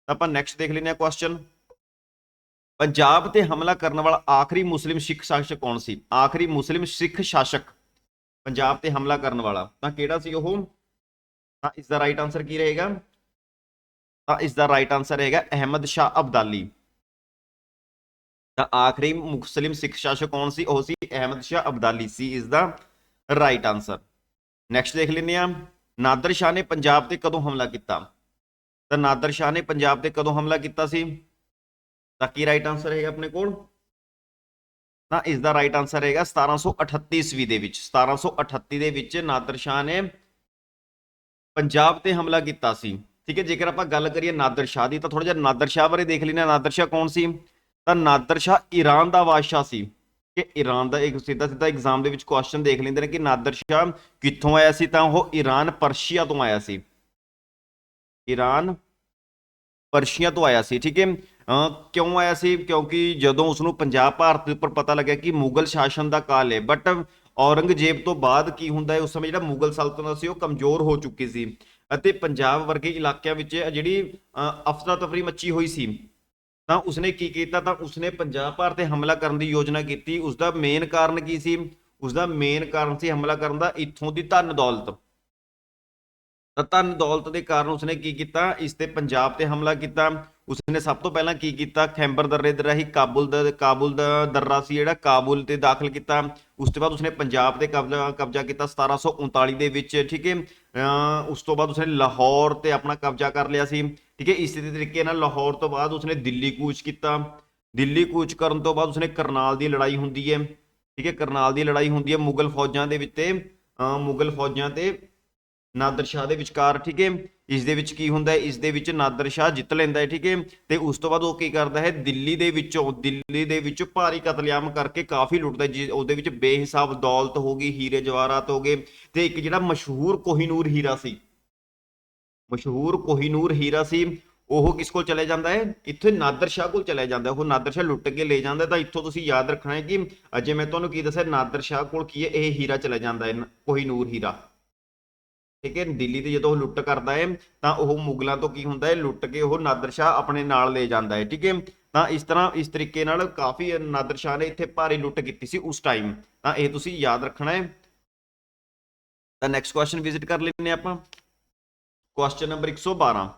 ਤਾਂ ਆਪਾਂ ਨੈਕਸਟ ਦੇਖ ਲੈਂਦੇ ਹਾਂ ਕੁਐਸਚਨ ਪੰਜਾਬ ਤੇ ਹਮਲਾ ਕਰਨ ਵਾਲਾ ਆਖਰੀ ਮੁਸਲਿਮ ਸਿੱਖ ਸ਼ਾਸਕ ਕੌਣ ਸੀ? ਆਖਰੀ ਮੁਸਲਿਮ ਸਿੱਖ ਸ਼ਾਸਕ ਪੰਜਾਬ ਤੇ ਹਮਲਾ ਕਰਨ ਵਾਲਾ। ਤਾਂ ਕਿਹੜਾ ਸੀ ਉਹ? ਤਾਂ ਇਸ ਦਾ ਰਾਈਟ ਆਨਸਰ ਕੀ ਰਹੇਗਾ? ਤਾਂ ਇਸ ਦਾ ਰਾਈਟ ਆਨਸਰ ਰਹੇਗਾ ਅਹਿਮਦ ਸ਼ਾਹ ਅਬਦਾਲੀ। ਤਾਂ ਆਖਰੀ ਮੁਸਲਿਮ ਸਿੱਖ ਸ਼ਾਸਕ ਕੌਣ ਸੀ? ਉਹ ਸੀ ਅਹਿਮਦ ਸ਼ਾਹ ਅਬਦਾਲੀ ਸੀ। ਇਸ ਦਾ ਰਾਈਟ ਆਨਸਰ ਨੈਕਸਟ ਦੇਖ ਲੈਂਦੇ ਆ ਨਾਦਰ ਸ਼ਾਹ ਨੇ ਪੰਜਾਬ ਤੇ ਕਦੋਂ ਹਮਲਾ ਕੀਤਾ? ਤਾਂ ਨਾਦਰ ਸ਼ਾਹ ਨੇ ਪੰਜਾਬ ਤੇ ਕਦੋਂ ਹਮਲਾ ਕੀਤਾ ਸੀ? ਤਾਂ ਕੀ ਰਾਈਟ ਆਨਸਰ ਹੈਗਾ ਆਪਣੇ ਕੋਲ? ਤਾਂ ਇਸ ਦਾ ਰਾਈਟ ਆਨਸਰ ਹੈਗਾ 1738 ਈਸਵੀ ਦੇ ਵਿੱਚ। 1738 ਦੇ ਵਿੱਚ ਨਾਦਰ ਸ਼ਾਹ ਨੇ ਪੰਜਾਬ ਤੇ ਹਮਲਾ ਕੀਤਾ ਸੀ। ਠੀਕ ਹੈ, ਜੇਕਰ ਆਪਾਂ ਗੱਲ ਕਰੀਏ ਨਾਦਰ ਸ਼ਾਹ ਦੀ, ਤਾਂ ਥੋੜਾ ਜਿਹਾ ਨਾਦਰ ਸ਼ਾਹ ਬਾਰੇ ਦੇਖ ਲੈਣਾ ਨਾਦਰ ਸ਼ਾਹ ਕੌਣ ਸੀ? ਤਾਂ ਨਾਦਰ ਸ਼ਾਹ ਈਰਾਨ ਦਾ ਬਾਦਸ਼ਾਹ ਸੀ। ਕਿ ਈਰਾਨ ਦਾ ਇੱਕ ਸਿੱਧਾ ਸਿੱਧਾ ਐਗਜ਼ਾਮ ਦੇ ਵਿੱਚ ਕੁਐਸਚਨ ਦੇਖ ਲੈਂਦੇ ਨੇ ਕਿ ਨਾਦਰ ਸ਼ਾਹ ਕਿੱਥੋਂ ਆਇਆ ਸੀ ਤਾਂ ਉਹ ਈਰਾਨ ਪਰਸ਼ੀਆ ਤੋਂ ਆਇਆ ਸੀ। ਈਰਾਨ ਪਰਸ਼ੀਆ ਤੋਂ ਆਇਆ ਸੀ, ਠੀਕ ਹੈ? ਅਹ ਕਿਉਂ ਆਇਆ ਸੀ? ਕਿਉਂਕਿ ਜਦੋਂ ਉਸ ਨੂੰ ਪੰਜਾਬ, ਭਾਰਤ ਦੇ ਉੱਪਰ ਪਤਾ ਲੱਗਿਆ ਕਿ ਮੁਗਲ ਸ਼ਾਸਨ ਦਾ ਕਾਲ ਹੈ। ਬਟ ਔਰੰਗਜ਼ੇਬ ਤੋਂ ਬਾਅਦ ਕੀ ਹੁੰਦਾ ਹੈ? ਉਸ ਸਮੇਂ ਜਿਹੜਾ ਮੁਗਲ ਸਲਤਨਤ ਸੀ, ਉਹ ਕਮਜ਼ੋਰ ਹੋ ਚੁੱਕੀ ਸੀ। ਅਤੇ ਪੰਜਾਬ ਵਰਗੇ ਇਲਾਕਿਆਂ ਵਿੱਚ ਜਿਹੜੀ ਅਫਸਰਾ ਤਫਰੀ ਮੱਚੀ ਹੋਈ ਸੀ। ਤਾਂ ਉਸਨੇ ਕੀ ਕੀਤਾ? ਤਾਂ ਉਸਨੇ ਪੰਜਾਬ ਭਾਰਤ ਤੇ ਹਮਲਾ ਕਰਨ ਦੀ ਯੋਜਨਾ ਕੀਤੀ। ਉਸ ਦਾ ਮੇਨ ਕਾਰਨ ਕੀ ਸੀ? ਉਸ ਦਾ ਮੇਨ ਕਾਰਨ ਸੀ ਹਮਲਾ ਕਰਨ ਦਾ ਇੱਥੋਂ ਦੀ ਧਨ ਦੌਲਤ। ਤਾਂ ਧਨ ਦੌਲਤ ਦੇ ਕਾਰਨ ਉਸਨੇ ਕੀ ਕੀਤਾ? ਇਸ ਤੇ ਪੰਜਾਬ ਤੇ ਹਮਲਾ ਕੀਤਾ। ਉਸਨੇ ਸਭ ਤੋਂ ਪਹਿਲਾਂ ਕੀ ਕੀਤਾ? ਖੈਂਬਰ ਦਰਰੇ ਦੇ ਰਾਹੀਂ ਕਾਬੁਲ ਦਾ ਕਾਬੁਲ ਦਾ ਦਰਰਾ ਸੀ ਜਿਹੜਾ ਕਾਬੁਲ ਤੇ ਦਾਖਲ ਕੀਤਾ। ਉਸ ਤੋਂ ਬਾਅਦ ਉਸਨੇ ਪੰਜਾਬ ਤੇ ਕਬਜ਼ਾ ਕਬਜ਼ਾ ਕੀਤਾ 1739 ਦੇ ਵਿੱਚ, ਠੀਕ ਹੈ? ਉਸ ਤੋਂ ਬਾਅਦ ਉਸਨੇ ਲਾਹੌਰ ਤੇ ਆਪਣਾ ਕਬਜ਼ਾ ਕਰ ਲਿਆ ਸੀ। ਠੀਕ ਹੈ ਇਸੇ ਤਰੀਕੇ ਨਾਲ ਲਾਹੌਰ ਤੋਂ ਬਾਅਦ ਉਸਨੇ ਦਿੱਲੀ ਕੂਚ ਕੀਤਾ। ਦਿੱਲੀ ਕੂਚ ਕਰਨ ਤੋਂ ਬਾਅਦ ਉਸਨੇ ਕਰਨਾਲ ਦੀ ਲੜਾਈ ਹੁੰਦੀ ਹੈ। ਠੀਕ ਹੈ ਕਰਨਾਲ ਦੀ ਲੜਾਈ ਹੁੰਦੀ ਹੈ ਮੁਗਲ ਫੌਜਾਂ ਦੇ ਵਿੱਚ ਤੇ ਮੁਗਲ ਫੌਜਾਂ ਤੇ ਨਾਦਰ ਸ਼ਾਹ ਦੇ ਵਿਚਕਾਰ ਠੀਕ ਹੈ। ਇਸ ਦੇ ਵਿੱਚ ਕੀ ਹੁੰਦਾ ਹੈ? ਇਸ ਦੇ ਵਿੱਚ ਨਾਦਰ ਸ਼ਾਹ ਜਿੱਤ ਲੈਂਦਾ ਹੈ ਠੀਕ ਹੈ। ਤੇ ਉਸ ਤੋਂ ਬਾਅਦ ਉਹ ਕੀ ਕਰਦਾ ਹੈ? ਦਿੱਲੀ ਦੇ ਵਿੱਚੋਂ ਦਿੱਲੀ ਦੇ ਵਿੱਚ ਭਾਰੀ ਕਤਲੇਆਮ ਕਰਕੇ ਕਾਫੀ ਲੁੱਟਦਾ ਹੈ, ਉਹਦੇ ਵਿੱਚ ਬੇਹਿਸਾਬ ਦੌਲਤ ਹੋ ਗਈ ਹੀਰੇ ਜਵਾਹਰਾਤ ਹੋ ਗਏ। ਤੇ ਇੱਕ ਜਿਹੜਾ ਮਸ਼ਹੂਰ ਕੋਹੀਨੂਰ ਹੀਰਾ ਸੀ ਮਸ਼ਹੂਰ ਕੋਹੀਨੂਰ ਹੀਰਾ ਸੀ, ਉਹ ਕਿਸ ਕੋਲ ਚਲੇ ਜਾਂਦਾ ਹੈ? ਇੱਥੇ ਨਾਦਰ ਸ਼ਾਹ ਕੋਲ ਚਲੇ ਜਾਂਦਾ ਉਹ ਨਾਦਰ ਸ਼ਾਹ ਲੁੱਟ ਕੇ ਲੈ ਜਾਂਦਾ ਤਾਂ ਇੱਥੋਂ ਤੁਸੀਂ ਯਾਦ ਰੱਖਣਾ ਹੈ ਕਿ ਅਜੇ ਮੈਂ ਤੁਹਾਨੂੰ ਕੀ ਦੱਸਿਆ, ਨਾਦਰ ਸ਼ਾਹ ਕੋਲ ਕੀ ਹੈ? ਇਹ ਹੀਰਾ ਚਲਾ ਜਾਂਦਾ ਹੈ ਕੋਹੀਨੂਰ ਹੀਰਾ। ਠੀਕ ਹੈ, ਦਿੱਲੀ ਤੇ ਜਦੋਂ ਉਹ ਲੁੱਟ ਕਰਦਾ ਹੈ, ਤਾਂ ਉਹ ਮੁਗਲਾਂ ਤੋਂ ਕੀ ਹੁੰਦਾ ਹੈ? ਲੁੱਟ ਕੇ ਉਹ ਨਾਦਰ ਸ਼ਾਹ ਆਪਣੇ ਨਾਲ ਲੈ ਜਾਂਦਾ ਹੈ। ਠੀਕ ਹੈ, ਤਾਂ ਇਸ ਤਰ੍ਹਾਂ, ਇਸ ਤਰੀਕੇ ਨਾਲ ਕਾਫੀ ਨਾਦਰ ਸ਼ਾਹ ਨੇ ਇੱਥੇ ਭਾਰੀ ਲੁੱਟ ਕੀਤੀ ਸੀ ਉਸ ਟਾਈਮ ਤਾਂ ਇਹ ਤੁਸੀਂ ਯਾਦ ਰੱਖਣਾ ਹੈ। ਤਾਂ ਨੈਕਸਟ ਕੁਐਸਚਨ ਵਿਜ਼ਿਟ ਕਰ ਲੈਂਦੇ ਹਾਂ ਆਪਾਂ। ਕੁਐਸਚਨ ਨੰਬਰ 112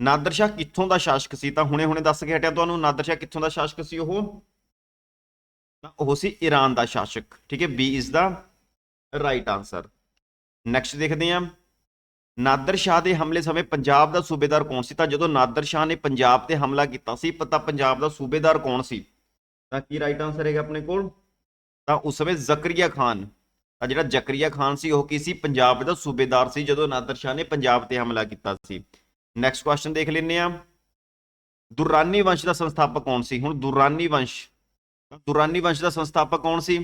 ਨਾਦਰ ਸ਼ਾਹ ਕਿੱਥੋਂ ਦਾ ਸ਼ਾਸਕ ਸੀ? ਤਾਂ ਹੁਣੇ ਹੁਣੇ ਦੱਸ ਕੇ ਹਟਿਆ ਤੁਹਾਨੂੰ, ਨਾਦਰ ਸ਼ਾਹ ਕਿੱਥੋਂ ਦਾ ਸ਼ਾਸਕ ਸੀ ਉਹ? ਤਾਂ ਉਹ ਸੀ ਈਰਾਨ ਦਾ ਸ਼ਾਸਕ। ਠੀਕ ਹੈ B is the right answer next ਦੇਖਦੇ ਹਾਂ। ਨਾਦਰ ਸ਼ਾਹ ਦੇ ਹਮਲੇ ਸਮੇਂ ਪੰਜਾਬ ਦਾ ਸੂਬੇਦਾਰ ਕੌਣ ਸੀ? ਤਾਂ ਜਦੋਂ ਨਾਦਰ ਸ਼ਾਹ ਨੇ ਪੰਜਾਬ ਤੇ ਹਮਲਾ ਕੀਤਾ ਸੀ ਪਤਾ ਪੰਜਾਬ ਦਾ ਸੂਬੇਦਾਰ ਕੌਣ ਸੀ? ਤਾਂ ਕੀ ਰਾਈਟ ਆਨਸਰ ਹੈਗਾ ਆਪਣੇ ਕੋਲ? ਤਾਂ ਉਸ ਸਮੇਂ ਜ਼ਕਰੀਆ ਖਾਨ। ਤਾਂ ਜਿਹੜਾ ਜ਼ਕਰੀਆ ਖਾਨ ਸੀ, ਉਹ ਕੀ ਸੀ? ਪੰਜਾਬ ਦਾ ਸੂਬੇਦਾਰ ਸੀ, ਜਦੋਂ ਨਾਦਰ ਸ਼ਾਹ ਨੇ ਪੰਜਾਬ ਤੇ ਹਮਲਾ ਕੀਤਾ ਸੀ। ਨੈਕਸਟ ਕੁਐਸਚਨ ਦੇਖ ਲੈਂਦੇ ਆ ਦੁਰਾਨੀ ਵੰਸ਼ ਦਾ ਸੰਸਥਾਪਕ ਕੌਣ ਸੀ? ਹੁਣ ਦੁਰਾਨੀ ਵੰਸ਼ ਦੁਰਾਨੀ ਵੰਸ਼ ਦਾ ਸੰਸਥਾਪਕ ਕੌਣ ਸੀ?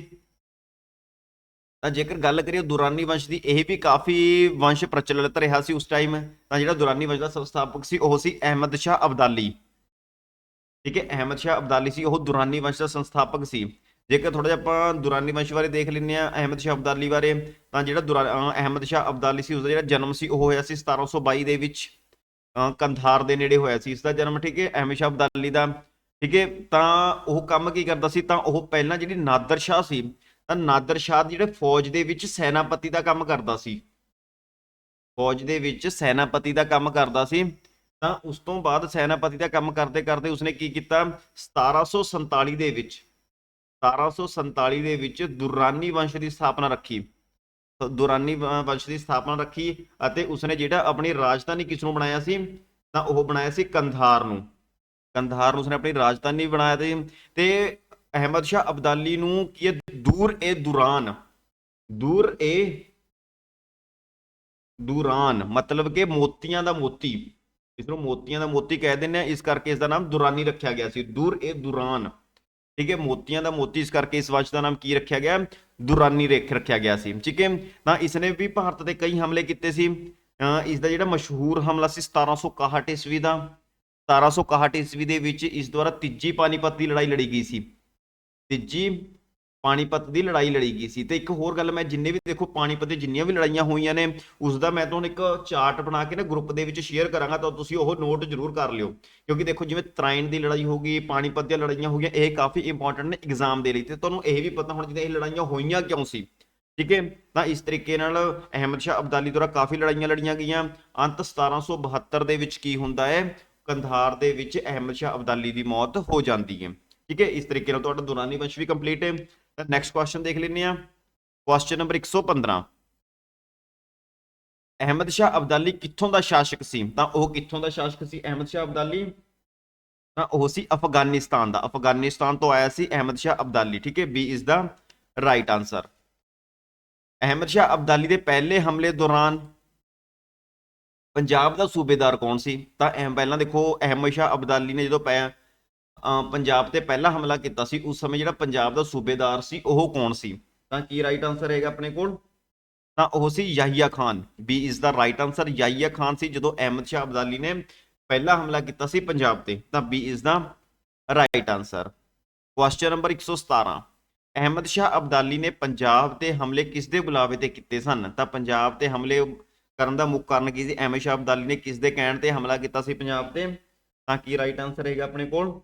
ਤਾਂ ਜੇਕਰ ਗੱਲ ਕਰੀਏ ਦੁਰਾਨੀ ਵੰਸ਼ ਦੀ, ਇਹ ਵੀ ਕਾਫੀ ਵੰਸ਼ ਪ੍ਰਚਲਿਤ ਰਿਹਾ ਸੀ ਉਸ ਟਾਈਮ। ਤਾਂ ਜਿਹੜਾ ਦੁਰਾਨੀ ਵੰਸ਼ ਦਾ ਸੰਸਥਾਪਕ ਸੀ, ਉਹ ਸੀ ਅਹਿਮਦ ਸ਼ਾਹ ਅਬਦਾਲੀ। ਠੀਕ ਹੈ, ਅਹਿਮਦ ਸ਼ਾਹ ਅਬਦਾਲੀ ਸੀ, ਉਹ ਦੁਰਾਨੀ ਵੰਸ਼ ਦਾ ਸੰਸਥਾਪਕ ਸੀ। ਜੇਕਰ ਥੋੜਾ ਜਿਹਾ ਆਪਾਂ ਦੁਰਾਨੀ ਵੰਸ਼ ਬਾਰੇ ਦੇਖ ਲੈਂਦੇ ਆ ਅਹਿਮਦ ਸ਼ਾਹ ਅਬਦਾਲੀ ਬਾਰੇ, ਤਾਂ ਜਿਹੜਾ ਦੁਰਾ ਅਹਿਮਦ ਸ਼ਾਹ ਅਬਦਾਲੀ ਸੀ, ਉਸਦਾ ਜਿਹੜਾ ਜਨਮ ਸੀ, ਉਹ ਹੋਇਆ ਸੀ 1722 ਦੇ ਵਿੱਚ, ਅਹ ਕੰਧਾਰ ਦੇ ਨੇੜੇ ਹੋਇਆ ਸੀ ਇਸ ਦਾ ਜਨਮ, ਠੀਕ ਹੈ? ਅਹਿਮਦ ਸ਼ਾਹ ਅਬਦਾਲੀ ਦਾ, ਠੀਕ ਹੈ? ਤਾਂ ਉਹ ਕੰਮ ਕੀ ਕਰਦਾ ਸੀ? ਤਾਂ ਉਹ ਪਹਿਲਾਂ ਜਿਹੜੀ ਨਾਦਰ ਸ਼ਾਹ ਸੀ, ਤਾਂ ਨਾਦਰ ਸ਼ਾਹ ਜਿਹੜੇ ਫੌਜ ਦੇ ਵਿੱਚ ਸੈਨਾਪਤੀ ਦਾ ਕੰਮ ਕਰਦਾ ਸੀ। ਫੌਜ ਦੇ ਵਿੱਚ ਸੈਨਾਪਤੀ ਦਾ ਕੰਮ ਕਰਦਾ ਸੀ, ਤਾਂ ਉਸ ਤੋਂ ਬਾਅਦ ਸੈਨਾਪਤੀ ਦਾ ਕੰਮ ਕਰਦੇ ਕਰਦੇ ਉਸਨੇ ਕੀ ਕੀਤਾ? 1747 ਦੇ ਵਿੱਚ 1747 ਦੇ ਵਿੱਚ ਦੁਰਾਨੀ ਵੰਸ਼ ਦੀ ਸਥਾਪਨਾ ਰੱਖੀ। ਤਾਂ ਦੁਰਾਨੀ ਵੰਸ਼ ਦੀ ਸਥਾਪਨਾ ਰੱਖੀ ਅਤੇ ਉਸਨੇ ਜਿਹੜਾ ਆਪਣੀ ਰਾਜਧਾਨੀ ਕਿਸ ਨੂੰ ਬਣਾਇਆ ਸੀ? ਤਾਂ ਉਹ ਬਣਾਇਆ ਸੀ ਕੰਧਾਰ ਨੂੰ। ਕੰਧਾਰ ਨੂੰ ਉਸਨੇ ਆਪਣੀ ਰਾਜਧਾਨੀ ਬਣਾਇਆ ਸੀ ਤੇ ਅਹਿਮਦ ਸ਼ਾਹ ਅਬਦਾਲੀ ਨੂੰ ਕੀ ਹੈ? ਦੂਰ ਏ ਦੁਰਾਨ। ਦੂਰ ਏ ਦੁਰਾਨ ਮਤਲਬ ਕਿ ਮੋਤੀਆਂ ਦਾ ਮੋਤੀ। ਇਸ ਨੂੰ ਮੋਤੀਆਂ ਦਾ ਮੋਤੀ ਕਹਿ ਦਿੰਦੇ ਆ ਇਸ ਕਰਕੇ ਇਸ ਦਾ ਨਾਮ ਦੁਰਾਨੀ ਰੱਖਿਆ ਗਿਆ ਸੀ। ਦੂਰ ਏ ਦੁਰਾਨ। ਠੀਕ ਹੈ, ਮੋਤੀਆਂ ਦਾ ਮੋਤੀ, ਇਸ ਕਰਕੇ ਇਸ ਵੰਸ਼ ਦਾ ਨਾਮ ਕੀ ਰੱਖਿਆ ਗਿਆ? ਦੁਰਾਨੀ ਰੇਖ ਰੱਖਿਆ ਗਿਆ ਸੀ। ਠੀਕ ਹੈ, ਤਾਂ ਇਸ ਨੇ ਵੀ ਭਾਰਤ ਤੇ ਕਈ ਹਮਲੇ ਕੀਤੇ ਸੀ। ਇਸ ਦਾ ਜਿਹੜਾ ਮਸ਼ਹੂਰ ਹਮਲਾ ਸੀ 1761 ਈਸਵੀ ਦਾ। 1761 ਈਸਵੀ ਦੇ ਵਿੱਚ ਇਸ ਦੁਆਰਾ ਤੀਜੀ ਪਾਨੀਪਤ ਦੀ ਲੜਾਈ ਲੜੀ ਗਈ ਸੀ। ਤੀਜੀ ਪਾਣੀਪਤ ਦੀ ਲੜਾਈ ਲੜੀ ਗਈ ਸੀ। ਤੇ ਇੱਕ ਹੋਰ ਗੱਲ ਮੈਂ ਜਿੰਨੇ ਵੀ ਦੇਖੋ ਪਾਣੀਪਤ ਦੀ ਜਿੰਨੀਆਂ ਵੀ ਲੜਾਈਆਂ ਹੋਈਆਂ ਨੇ, ਉਸ ਦਾ ਮੈਂ ਤੁਹਾਨੂੰ ਇੱਕ ਚਾਰਟ ਬਣਾ ਕੇ ਨਾ ਗਰੁੱਪ ਦੇ ਵਿੱਚ ਸ਼ੇਅਰ ਕਰਾਂਗਾ, ਤਾਂ ਤੁਸੀਂ ਉਹ ਨੋਟ ਜ਼ਰੂਰ ਕਰ ਲਿਓ। ਕਿਉਂਕਿ ਦੇਖੋ ਜਿਵੇਂ ਤਰਾਇਣ ਦੀ ਲੜਾਈ ਹੋ ਗਈ, ਪਾਣੀਪਤ ਦੀਆਂ ਲੜਾਈਆਂ ਹੋ ਗਈਆਂ, ਇਹ ਕਾਫੀ ਇੰਪੋਰਟੈਂਟ ਨੇ ਐਗਜ਼ਾਮ ਦੇ ਲਈ। ਤੇ ਤੁਹਾਨੂੰ ਇਹ ਵੀ ਪਤਾ ਹੋਣਾ ਚਾਹੀਦਾ ਇਹ ਲੜਾਈਆਂ ਹੋਈਆਂ ਕਿਉਂ ਸੀ? ਠੀਕ ਹੈ? ਤਾਂ ਇਸ ਤਰੀਕੇ ਨਾਲ ਅਹਿਮਦ ਸ਼ਾਹ ਅਬਦਾਲੀ ਦੁਆਰਾ ਕਾਫੀ ਲੜਾਈਆਂ ਲੜੀਆਂ ਗਈਆਂ। ਅੰਤ 1772 ਦੇ ਵਿੱਚ ਕੀ ਹੁੰਦਾ ਹੈ? ਕੰਧਾਰ ਦੇ ਵਿੱਚ ਅਹਿਮਦ ਸ਼ਾਹ ਅਬਦਾਲੀ ਦੀ ਮੌਤ ਹੋ ਜਾਂਦੀ ਹੈ। ਠੀਕ ਹੈ? ਇਸ ਤਰੀਕੇ ਨਾਲ ਤੁਹਾਡਾ ਦੁਰਾਨੀ ਵੰਸ਼ ਵੀ ਕੰਪਲੀਟ ਹੈ। ਨੈਕਸਟ ਕੁਐਸਚਨ ਦੇਖ ਲੈਂਦੇ ਆ ਕੁਐਸਚਨ ਨੰਬਰ 115 ਅਹਿਮਦ ਸ਼ਾਹ ਅਬਦਾਲੀ ਕਿੱਥੋਂ ਦਾ ਸ਼ਾਸਕ ਸੀ? ਤਾਂ ਉਹ ਕਿੱਥੋਂ ਦਾ ਸ਼ਾਸਕ ਸੀ? ਅਹਿਮਦ ਸ਼ਾਹ ਅਬਦਾਲੀ? ਤਾਂ ਉਹ ਸੀ ਅਫਗਾਨਿਸਤਾਨ ਦਾ। ਅਫਗਾਨਿਸਤਾਨ ਤੋਂ ਆਇਆ ਸੀ ਅਹਿਮਦ ਸ਼ਾਹ ਅਬਦਾਲੀ, ਠੀਕ ਹੈ? B is the right answer Ahmad Shah Abdali ਦੇ ਪਹਿਲੇ ਹਮਲੇ ਦੌਰਾਨ ਪੰਜਾਬ ਦਾ ਸੂਬੇਦਾਰ ਕੌਣ ਸੀ? ਤਾਂ ਅਹਿਮ ਪਹਿਲਾਂ ਦੇਖੋ, ਅਹਿਮਦ ਸ਼ਾਹ ਅਬਦਾਲੀ ਨੇ ਜਦੋਂ ਪੈ ਪੰਜਾਬ ਤੇ ਪਹਿਲਾ ਹਮਲਾ ਕੀਤਾ ਸੀ, ਉਸ ਸਮੇਂ ਜਿਹੜਾ ਪੰਜਾਬ ਦਾ ਸੂਬੇਦਾਰ ਸੀ, ਉਹ ਕੌਣ ਸੀ? ਤਾਂ ਕੀ ਰਾਈਟ ਆਨਸਰ ਹੈਗਾ ਆਪਣੇ ਕੋਲ? ਤਾਂ ਉਹ ਸੀ Yahya Khan. B is the right answer Yahya Khan ਸੀ ਜਦੋਂ ਅਹਿਮਦ ਸ਼ਾਹ ਅਬਦਾਲੀ ਨੇ ਪਹਿਲਾ ਹਮਲਾ ਕੀਤਾ ਸੀ ਪੰਜਾਬ ਤੇ। ਤਾਂ B is the right answer question number 117 Ahmad Shah Abdali ਨੇ ਪੰਜਾਬ ਤੇ ਹਮਲੇ ਕਿਸ ਦੇ ਬੁਲਾਵੇ ਤੇ ਕੀਤੇ ਸਨ? ਤਾਂ ਪੰਜਾਬ ਤੇ ਹਮਲੇ ਕਰਨ ਦਾ ਮੁੱਖ ਕਾਰਨ ਕੀ ਸੀ? ਅਹਿਮਦ ਸ਼ਾਹ ਅਬਦਾਲੀ ਨੇ ਕਿਸ ਦੇ ਕਹਿਣ ਤੇ ਹਮਲਾ ਕੀਤਾ ਸੀ ਪੰਜਾਬ ਤੇ? ਤਾਂ ਕੀ ਰਾਈਟ ਆਨਸਰ ਹੈਗਾ ਆਪਣੇ ਕੋਲ?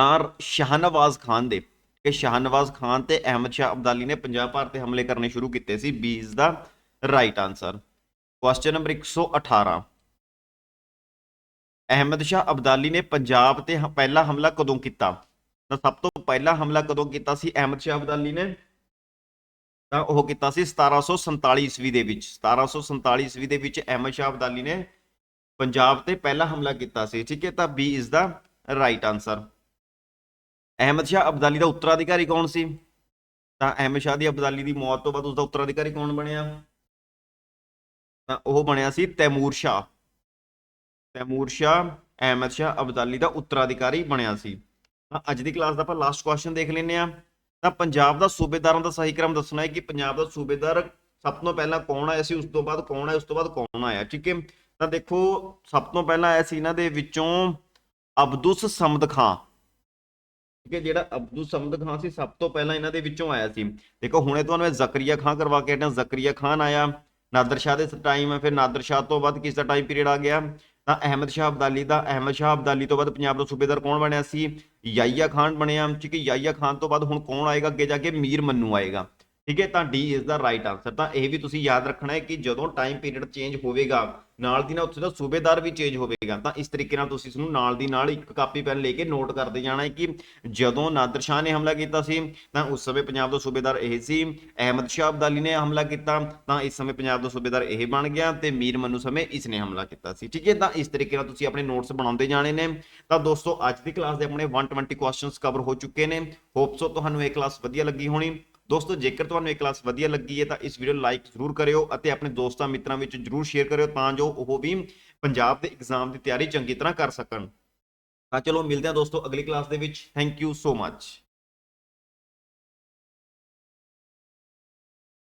ਤਾਂ ਸ਼ਾਹਨਵਾਜ਼ ਖਾਨ ਦੇ, ਕਿ ਸ਼ਾਹਨਵਾਜ਼ ਖਾਨ ਤੇ ਅਹਿਮਦ ਸ਼ਾਹ ਅਬਦਾਲੀ ਨੇ ਪੰਜਾਬ ਭਾਰਤ ਤੇ ਹਮਲੇ ਕਰਨੇ ਸ਼ੁਰੂ ਕੀਤੇ ਸੀ B is the right answer question number 118 Ahmad Shah Abdali ਨੇ ਪੰਜਾਬ ਤੇ ਪਹਿਲਾ ਹਮਲਾ ਕਦੋਂ ਕੀਤਾ? ਤਾਂ ਸਭ ਤੋਂ ਪਹਿਲਾ ਹਮਲਾ ਕਦੋਂ ਕੀਤਾ ਸੀ ਅਹਿਮਦ ਸ਼ਾਹ ਅਬਦਾਲੀ ਨੇ? ਤਾਂ ਉਹ ਕੀਤਾ ਸੀ 1747 ਈਸਵੀ ਦੇ ਵਿੱਚ। 1747 ਈਸਵੀ ਦੇ ਵਿੱਚ ਅਹਿਮਦ ਸ਼ਾਹ ਅਬਦਾਲੀ ਨੇ ਪੰਜਾਬ ਤੇ ਪਹਿਲਾ ਹਮਲਾ ਕੀਤਾ ਸੀ। ਠੀਕ ਹੈ, ਤਾਂ B is the right answer Ahmad Shah Abdali ਦਾ ਉੱਤਰਾਧਿਕਾਰੀ ਕੌਣ ਸੀ? ਤਾਂ ਅਹਿਮਦ ਸ਼ਾਹ ਦੀ ਅਬਦਾਲੀ ਦੀ ਮੌਤ ਤੋਂ ਬਾਅਦ ਉਸ ਦਾ ਉੱਤਰਾਧਿਕਾਰੀ ਕੌਣ ਬਣਿਆ? ਤਾਂ ਉਹ ਬਣਿਆ ਸੀ ਤੈਮੂਰ ਸ਼ਾਹ। ਤੈਮੂਰ ਸ਼ਾਹ, ਅਹਿਮਦ ਸ਼ਾਹ ਅਬਦਾਲੀ ਦਾ ਉੱਤਰਾਧਿਕਾਰੀ ਬਣਿਆ ਸੀ। ਤਾਂ ਅੱਜ ਦੀ ਕਲਾਸ ਦਾ ਆਪਾਂ ਲਾਸਟ ਕੁਐਸਚਨ ਦੇਖ ਲੈਂਦੇ ਆ ਤਾਂ ਪੰਜਾਬ ਦਾ ਸੂਬੇਦਾਰਾਂ ਦਾ ਸਹੀ ਕ੍ਰਮ ਦੱਸਣਾ ਹੈ ਕਿ ਪੰਜਾਬ ਦਾ ਸੂਬੇਦਾਰ ਸਭ ਤੋਂ ਪਹਿਲਾਂ ਕੌਣ ਆਇਆ ਸੀ, ਉਸ ਤੋਂ ਬਾਅਦ ਕੌਣ ਆਇਆ, ਉਸ ਤੋਂ ਬਾਅਦ ਕੌਣ ਆਇਆ, ਠੀਕ ਹੈ? ਤਾਂ ਦੇਖੋ, ਸਭ ਤੋਂ ਪਹਿਲਾਂ ਆਇਆ ਸੀ ਇਹਨਾਂ ਦੇ ਵਿੱਚੋਂ ਅਬਦੁਸ ਸਮਦ ਖਾਂ। ਠੀਕ ਜਿਹੜਾ ਅਬਦੂ ਸਮਦ ਖਾਨ ਸੀ, ਸਭ ਤੋਂ ਪਹਿਲਾਂ ਇਹਨਾਂ ਦੇ ਵਿੱਚੋਂ ਆਇਆ ਸੀ। ਦੇਖੋ, ਹੁਣੇ ਤੁਹਾਨੂੰ ਮੈਂ ਜ਼ਕਰੀਆ ਖਾਨ ਕਰਵਾ ਕੇ ਹਟਿਆ। ਜ਼ਕਰੀਆ ਖਾਨ ਆਇਆ, ਨਾਦਰ ਸ਼ਾਹ ਦੇ ਟਾਈਮ ਹੈ ਫਿਰ ਨਾਦਰ ਸ਼ਾਹ ਤੋਂ ਬਾਅਦ ਕਿਸ ਦਾ ਟਾਈਮ ਪੀਰੀਅਡ ਆ ਗਿਆ? ਤਾਂ ਅਹਿਮਦ ਸ਼ਾਹ ਅਬਦਾਲੀ ਦਾ, ਅਹਿਮਦ ਸ਼ਾਹ ਅਬਦਾਲੀ ਤੋਂ ਬਾਅਦ ਪੰਜਾਬ ਦਾ ਸੂਬੇਦਾਰ ਕੌਣ ਬਣਿਆ ਸੀ? ਯਾਹੀਆ ਖਾਨ ਬਣਿਆ। ਠੀਕ ਹੈ, ਯਾਹੀਆ ਖਾਨ ਤੋਂ ਬਾਅਦ ਹੁਣ ਕੌਣ ਆਏਗਾ? ਅੱਗੇ ਜਾ ਕੇ ਮੀਰ ਮੰਨੂ ਆਏਗਾ। ਠੀਕ ਹੈ, ਤਾਂ D is the right answer ਤਾਂ ਇਹ ਵੀ ਤੁਸੀਂ ਯਾਦ ਰੱਖਣਾ ਹੈ ਕਿ ਜਦੋਂ ਟਾਈਮ ਪੀਰੀਅਡ ਚੇਂਜ ਹੋਵੇਗਾ, ਨਾਲ ਦੀ ਨਾਲ ਉੱਥੇ ਦਾ ਸੂਬੇਦਾਰ ਵੀ ਚੇਂਜ ਹੋਵੇਗਾ। ਤਾਂ ਇਸ ਤਰੀਕੇ ਨਾਲ ਤੁਸੀਂ ਇਸ ਨੂੰ ਨਾਲ ਦੀ ਨਾਲ ਇੱਕ ਕਾਪੀ ਪੈਨ ਲੈ ਕੇ ਨੋਟ ਕਰਦੇ ਜਾਣਾ ਹੈ ਕਿ ਜਦੋਂ ਨਾਦਰ ਸ਼ਾਹ ਨੇ ਹਮਲਾ ਕੀਤਾ ਸੀ, ਤਾਂ ਉਸ ਸਮੇਂ ਪੰਜਾਬ ਦਾ ਸੂਬੇਦਾਰ ਇਹ ਸੀ, ਅਹਿਮਦ ਸ਼ਾਹ ਅਬਦਾਲੀ ਨੇ ਹਮਲਾ ਕੀਤਾ, ਤਾਂ ਇਸ ਸਮੇਂ ਪੰਜਾਬ ਦਾ ਸੂਬੇਦਾਰ ਇਹ ਬਣ ਗਿਆ ਤੇ ਮੀਰ ਮਨੂ ਸਮੇਂ ਇਸ ਨੇ ਹਮਲਾ ਕੀਤਾ ਸੀ। ਠੀਕ ਹੈ, ਤਾਂ ਇਸ ਤਰੀਕੇ ਨਾਲ ਤੁਸੀਂ ਆਪਣੇ ਨੋਟਸ ਬਣਾਉਂਦੇ ਜਾਣੇ ਨੇ। ਤਾਂ ਦੋਸਤੋ, ਅੱਜ ਦੀ ਕਲਾਸ ਦੇ ਆਪਣੇ 120 ਕੁਐਸਚਨਸ ਕਵਰ ਹੋ ਚੁੱਕੇ ਨੇ। ਹੋਪਸੋ ਤੁਹਾਨੂੰ ਇਹ ਕਲਾਸ ਵਧੀਆ ਲੱਗੀ ਹੋਣੀ। ਦੋਸਤੋ, ਜੇਕਰ ਤੁਹਾਨੂੰ ਇਹ ਕਲਾਸ ਵਧੀਆ ਲੱਗੀ ਹੈ ਤਾਂ ਇਸ ਵੀਡੀਓ ਨੂੰ ਲਾਈਕ ਜ਼ਰੂਰ ਕਰਿਓ ਅਤੇ ਆਪਣੇ ਦੋਸਤਾਂ ਮਿੱਤਰਾਂ ਵਿੱਚ ਜ਼ਰੂਰ ਸ਼ੇਅਰ ਕਰਿਓ ਤਾਂ ਜੋ ਉਹ ਵੀ ਪੰਜਾਬ ਦੇ ਐਗਜ਼ਾਮ ਦੀ ਤਿਆਰੀ ਚੰਗੀ ਤਰ੍ਹਾਂ ਕਰ ਸਕਣ। ਤਾਂ ਚਲੋ, ਮਿਲਦੇ ਹਾਂ ਦੋਸਤੋ ਅਗਲੀ ਕਲਾਸ ਦੇ ਵਿੱਚ। Thank you so much